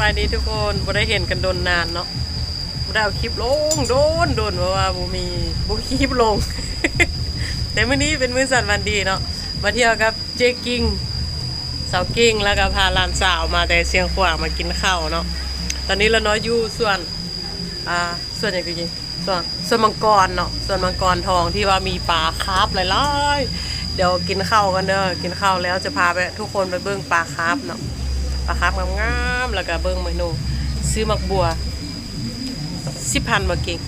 บายดีทุกคนบ่ได้เห็นกันโดนนานเนาะบ่ได้เอาคลิปลงโดนโดนเพราะว่าบ่มีบ่คลิปลง แต่มื้อนี้เป็นมื้อสันวันดีเนาะ มาเที่ยวกับเจ๊กิ้งสาวกิ้งแล้วก็พาหลานสาวมาแต่เชียงขวางมากินข้าวเนาะ ตอนนี้เราเนาะอยู่ส่วน อ่า ส่วนไหนกูยิงส่วนส่วนมังกรเนาะ ส่วนมังกรทองที่ว่ามีปลาคาร์ฟหลายๆเดี๋ยวกินข้าวกันเด้อ กินข้าวแล้วจะพาไปทุกคนไปเบิ่งปลาคาร์ฟเนาะ ปลาคาร์ฟงามๆแล้วก็เบิ้งเมนูซื้อมักบัวสิบพันบาเก่ง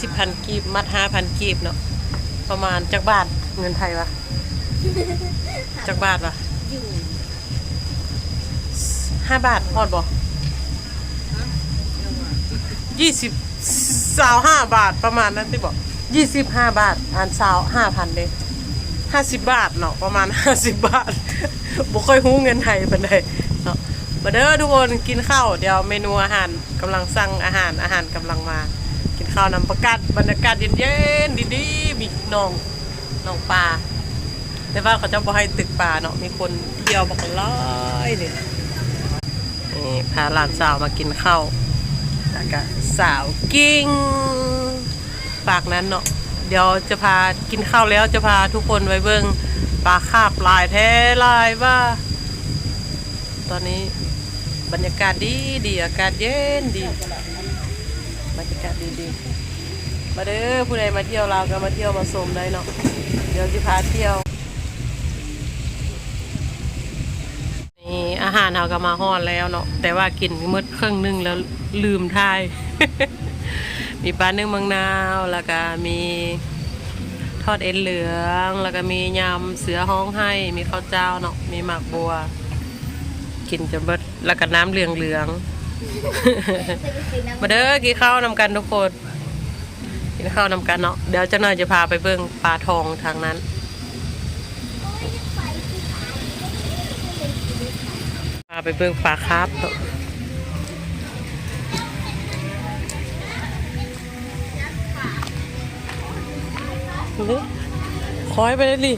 สิบพันกีบมัดห้าพันกีบเนาะประมาณจักบาทเงินไทยวะจักบาทวะห้าบาทพอดบ่ยี่สิบสาวห้าบาทประมาณนั้นที่บอกยี่สิบห้าบาทอันสาวห้าพันเด้ห้าสิบบาทเนาะประมาณห้าสิบบาทบ่ค่อยฮู้เงินไทยปานใด มาเด้อทุกคนกินข้าวเดี๋ยวเมนูอาหารกำลังสั่งอาหารอาหารกำลังมา กินข้าวนำประกาศบรรยากาศเย็นๆดีๆมีน้องน้องปลาแต่ว่าเขาจะบ่ให้ตึกปลาเนาะมีคนเที่ยวบักร้อยนี่นี่พาหลานสาวมากินข้าวแล้วก็สาวกิ้งปากนั้นเนาะเดี๋ยวจะพากินข้าวแล้วจะพาทุกคนไปเบิ่งปลาคาบลายแท้ลายว่า ตอนนี้ บรรยากาศดีดีอากาศเย็นดี บรรยากาศดีดีมาเด้อผู้ใดมาเที่ยวเราก็มาเที่ยวมาชมได้เนาะเดี๋ยวจะพาเที่ยวนี่อาหารเราก็มาฮอดแล้วเนาะแต่ว่ากินมืดครึ่งหนึงแล้วลืมทาย มีปลาเนึ่งมังนาวแล้วก็มีทอดเอ็นเหลือง แล้วก็มียำเสือห้องให้มีข้าวเจ้าเนาะมีหมากบัว กินจะเบิดแล้วก็น้ำเหลืองเหลืองๆมาเด้อกินข้าวนำกันทุกคนกินข้าวนำกันเนาะเดี๋ยวเจ้าหน่อยจะพาไปเบิ่งปลาทองทางนั้นพาไปเบิ่งปลาคาร์ฟเนาะนี่คอยไปเลยดิ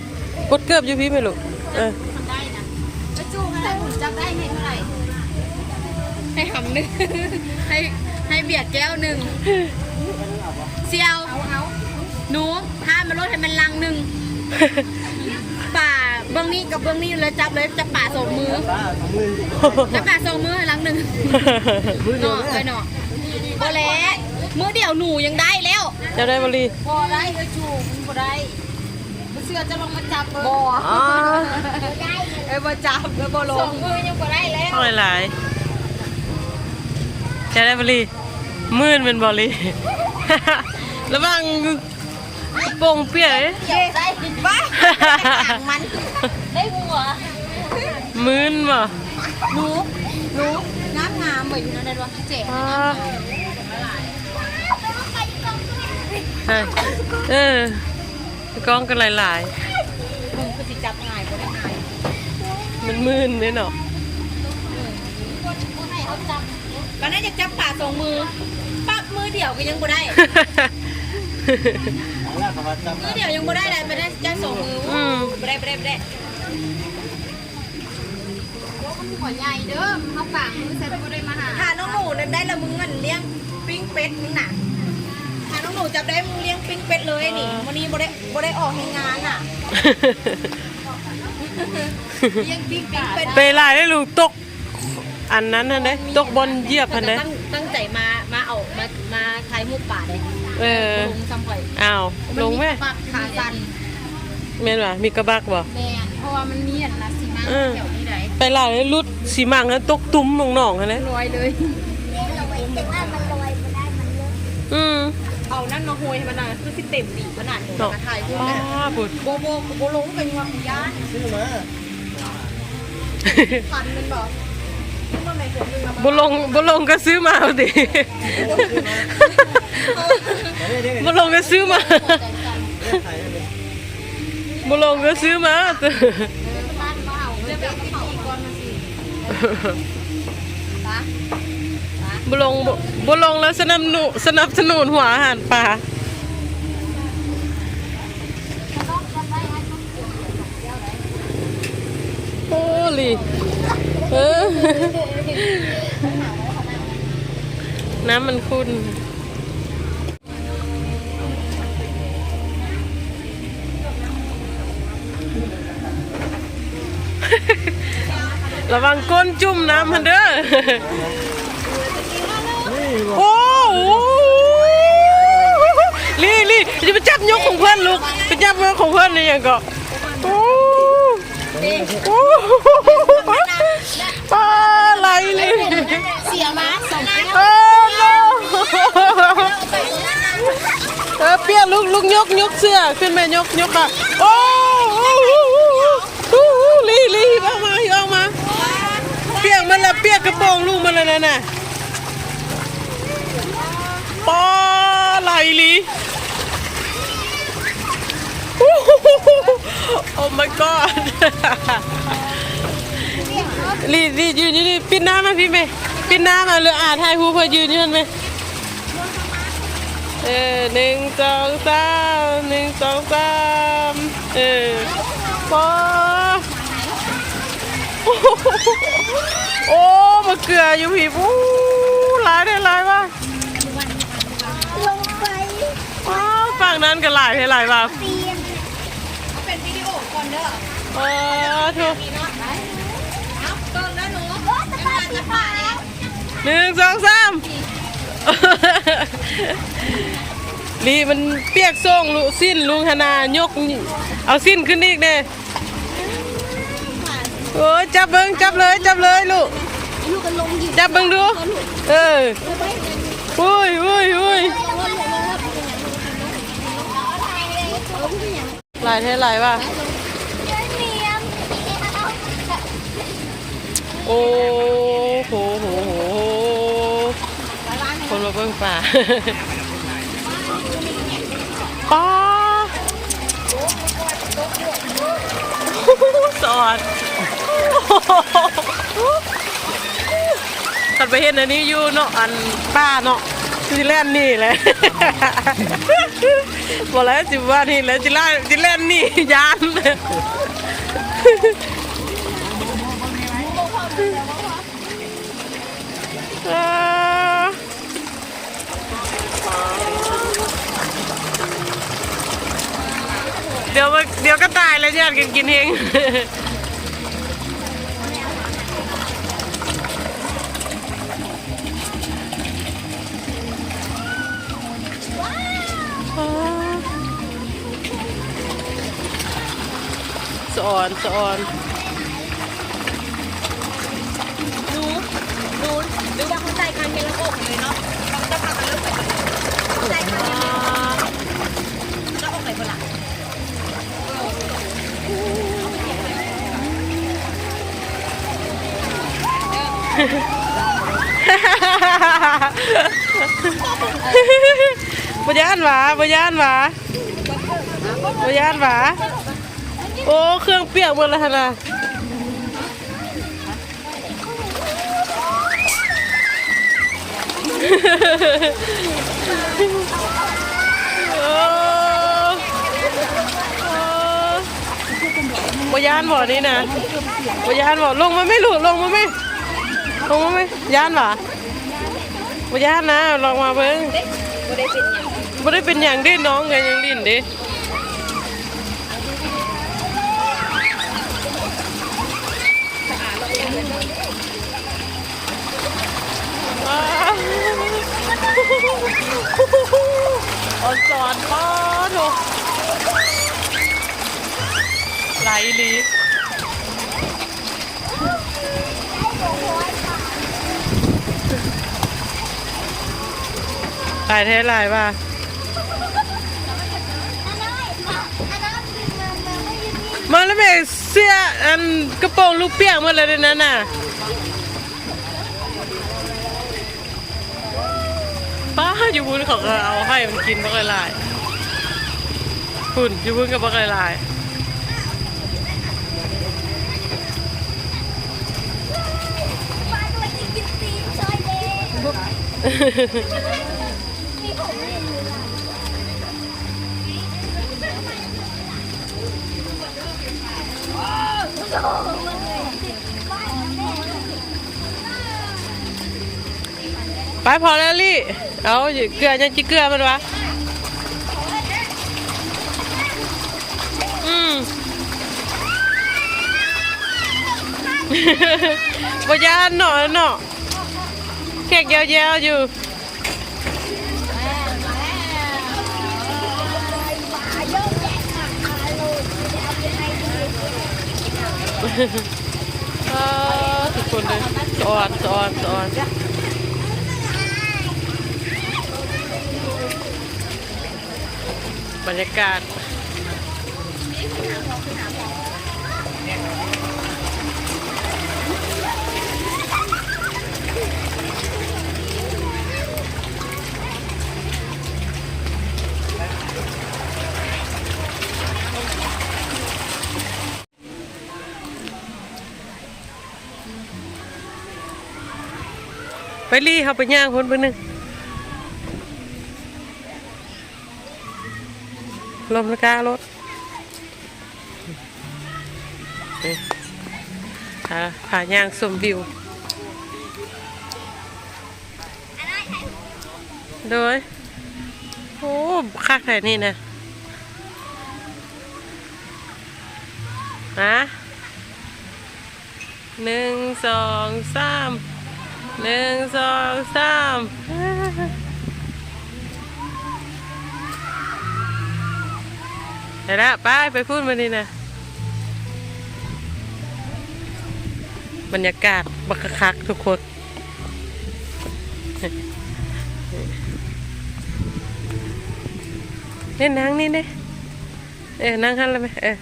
กดเกือบอยู่พี่ไหมลูกเออ ได้นะไปจูงอะไรผม จำได้ให้เท่าไหร่ ให้หำหนึ่ง ให้ให้เบียดแก้วหนึ่งเซียว เอาเอาหนูถ้ามันลดให้มันลังหนึ่ง ป่าเบื้องนี้กับเบื้องนี้เลยจับเลยจับป่าสองมือจับป่าสองมือให้ลังหนึ่งเนาะเลยเนาะโบเล่มือเดียวหนูยังได้แล้วจะได้บรีพอได้เลยจูมันบ่ได้มันเสือจะลงมาจับบ่อ๋อเอ้ยบ่จับเอ้ยบ่ลงสองมือยังบ่ได้แล้วต้องหลายๆจะได้บรีมื่นเป็นบรีระวังกระโปรงเปียกเอ้ย เย้ได้บ้ามันได้หัวมื่นบ่หนูหนูน้ำงามเหมือนอยู่นั่นเลยว่าเจ๋อ่าใช่เออ กล้องกันหลายมึงคือสิจับง่ายบ่ได้ง่ายๆมันมื่นเนี่ยเนาะบ่ให้เขาจับก็น่าจะจับป่าสองมือปั๊บมือเดียวก็ยังบ่ได้ มือเดียวยังบ่ได้เลยไม่ได้จับสองมืออืมบ่ได้บ่ได้บ่ได้ขอใหญ่เด้อเขาปากมือใส่บ่ได้มาหาถ้าน้องหนูนั้นได้ละมึงเงินเลี้ยงปิ้งเป็ดมึงน่ะถ้าน้อง หนูจับได้มึงเลี้ยงปิ้งเป็ดเลยนี่วันนี้บ่ได้บ่ได้ออกให้งานอะเลี้ยงปิ้งเป็ดไปหลายได้ลูกตก อันนั้นน่ะเด้ตกบนเหยียบพันเด้ตั้งตั้งใจมามาเอามามาขายหมูป่าเลยเออลงซ้ำไปอ้าวลงไหมปักขาสันแม่นว่ะมีกระบักบ่แมนเพราะว่ามันเนียนนะสิมาเออแถวนี้ไหนไปหลายได้ลุดสีมังนั้นตกตุ้มหนองๆหั่นเด้รวยเลยอืม เอานั่นมาโหยมันน่ะคือสิเต็มดีขนาดนี้เนาะมาถ่ายรูปป้ากันบุดโบโบโบลงเป็นวังย่านพันเป็นบอกขึ้นมาใหม่ขวดหนึงมาบุลงบุลงก็ซื้อมาเอาดิบุลงก็ซื้อมาบุลงก็ซื้อมาบ้านมาเอาจะแบุลงบุลงแล้วสนับสนุนสนับสนุนหัวอาหารปลาโอ้ลีเออน้ำมันขุ่นระวังก้นจุ่มน้ำมันเด้อ โอ้โหลี่ลี่จะไปจับยกของเพื่อนลูกไปจับยกของเพื่อนนี่ยังก็โอ้โหปลาไหลเลยเสียมาสองเออ no เออเปียกลูกลูกยกยกเสื้อขึ้นมายกยกอะโอ้โหโอ้โหลี่ลี่ออกมาออกมา เปียกมันละเปียกกระโปรงลูกมันเลยนะน่ะ ปลาไหลลีโอ้โอ้ my god ลีลียืนยู่นี่ปิดหน้ามาพี่เมย์ปิดหน้ามาเลยอ่าถ่ายหูเพื่อยืนยู่นั่นไหมเออหนึ่งสองสามหนึ่งสองสามเออปอโอ้มะเกลืออยู่ผีปูหลายได้หลายว่ะลงไป ว้าวฝั่งนั้นก็หลายให้หลายว่ะเตียงเป็นวิดีโอก่อนเด้อเออถูกนี่เนาะเอาต้นแล้วหนูจะมาจะผ่าเนี่ยหนึ่งสองสามลีมันเปียกส่งลูกสิ้นลุงธนายกนี่เอาสิ้นขึ้นอีกเด้โอ้ยจับเบิ้งจับเลยจับเลยลูกลูกกันลงอยู่จับเบิ้งดู เอออุ้ยอุ้ยอุ้ยห ลายเท่าไหร่ว่ะโอ้โหโหโหคนมาเบิ่งป่าป้าสอดตัดไปเห็นอันนี้อยู่เนาะอันป้าเนาะจิแลนนี่แหละ บอกแล้วจิว่านี่แล้วจิล่าจิเลนนี่ยานเดี๋ยวเดี๋ยวก็ตายแล้วเนี่ยกินกินเอง สอนสอนดูดูดูว่าเขาใจคันเป็นละอกเลยเนาะเราจะพากันเริ่มไปใจคันเป็นละอกไหนคนละบยานหวาบยานหวาบยานหวา โอ้ เครื่องเปียกหมดแล้วหั่นะโอ้โอ้บยานบ่อนี่นะบยานบ่อลงมาไม่หลุดลงมาไม่ลงมาไม่ยานหวาบยานนะลองมาเบิ่งไม่ได้เป็นอย่างบ่ได้เป็นอย่างเด้น้องไงยังดิ้นด้ ว้าวอ่อนสอนป้อโถไหลลีหลายเท่าไหร่ป่ะมาแล้วแม่เสื้ออันกระโปรงลูกเปียกหมดเลยในนั้นน่ะป้า อยู่บุญเขาก็เอาให้มันกินบักลายคุณอยู่บุญกับบักลายไปไปพอแล้วลี่ เอาเกลือยังจิเกลือมันวะอืมบยานเนาะเนาะแขกยาวๆอยู่อ่าทุกคนเลยสอนสอนสอน บรรยากาศ ไปรีเขาไปย่างคนไปหนึ่ง ลมละการถนี่าพาย่างสมวิว โดย โอ้คักแต่นี่นะฮะหนึ่งสองสามหนึ่งสองสาม เดี๋ยวไปไปพูดมานี่นะบรรยากาศบักคักทุกคนเนี่ยนั่งนี่เนี่ยเออนั่งหันเลยไหมเออ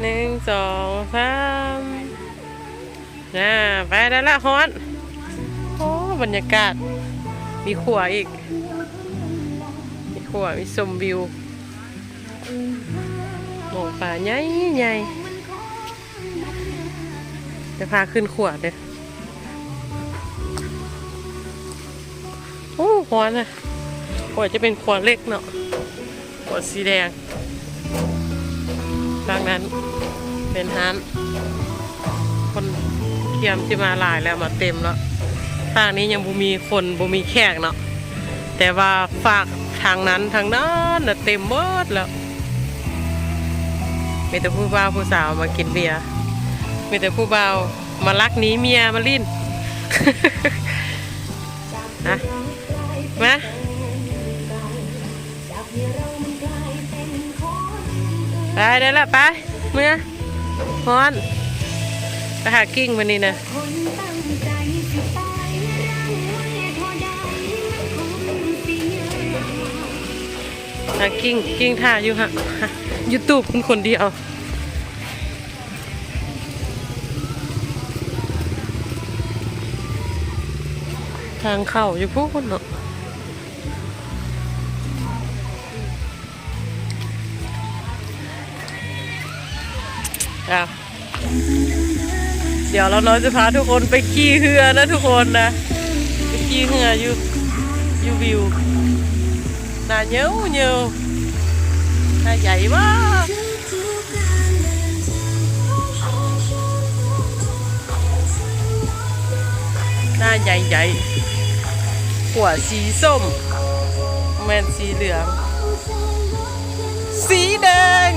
หนึ่งสองสามน่าไปได้ละฮอนโอ้บรรยากาศมีขัวอีก ขัวมีชมวิวมองป่าใหญ่ใหญ่จะพาขึ้นขวดเด้อโอ้ฮอนะขวดจะเป็นขวดเล็กเนาะขวดสีแดงดังนั้นเป็นฮันคนเทียมที่มาหลายแล้วมาเต็มแล้วทางนี้ยังบ่มีคนบ่มีแขกเนาะแต่ว่าฝาก ทางนั้นทางนั้นน่ะเต็มหมดแล้วมีแต่ผู้บ่าวผู้สาวมากินเบียร์มีแต่ผู้บ่าวมาลักหนีเมียมาลิ้นนะมาไปได้ละไปเมื่อฮอนไปหากิ้งวันนี้นะ หากิ้งกิ้งท่าอยู่ฮะยูทูบเป็นคนเดียวทางเข้าอยู่พวกคนเนาะเดี๋ยวเราน้อยจะพาทุกคนไปขี่เรือนะทุกคนนะ ไปขี่เรืออยู่อยู่วิว น่าเนี้ยวเนี้ยวหนาใหญ่มากหน้าใหญ่ใหญ่ๆหัวสีส้มแมนสีเหลือง สีแดง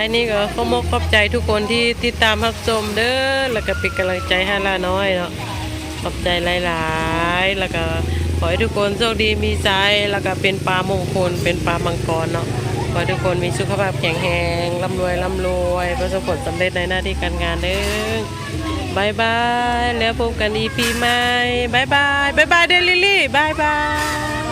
อันนี้ก็ขอมกขอบใจทุกคนที่ติดตามรับชมเด้อแล้วก็เป็นกำลังใจให้ลาน้อยเนาะขอบใจหลายๆ แล้วก็ขอให้ทุกคนโชคดีมีใจแล้วก็เป็นปลามงคลเป็นปลามังกรเนาะขอให้ทุกคนมีสุขภาพแข็งแรงร่ำรวยร่ำรวยประสบผลสำเร็จในหน้าที่การงานเด้อบายบายแล้วพบกันอีพีใหม่บายบายบายบายเดลิลี่บายบาย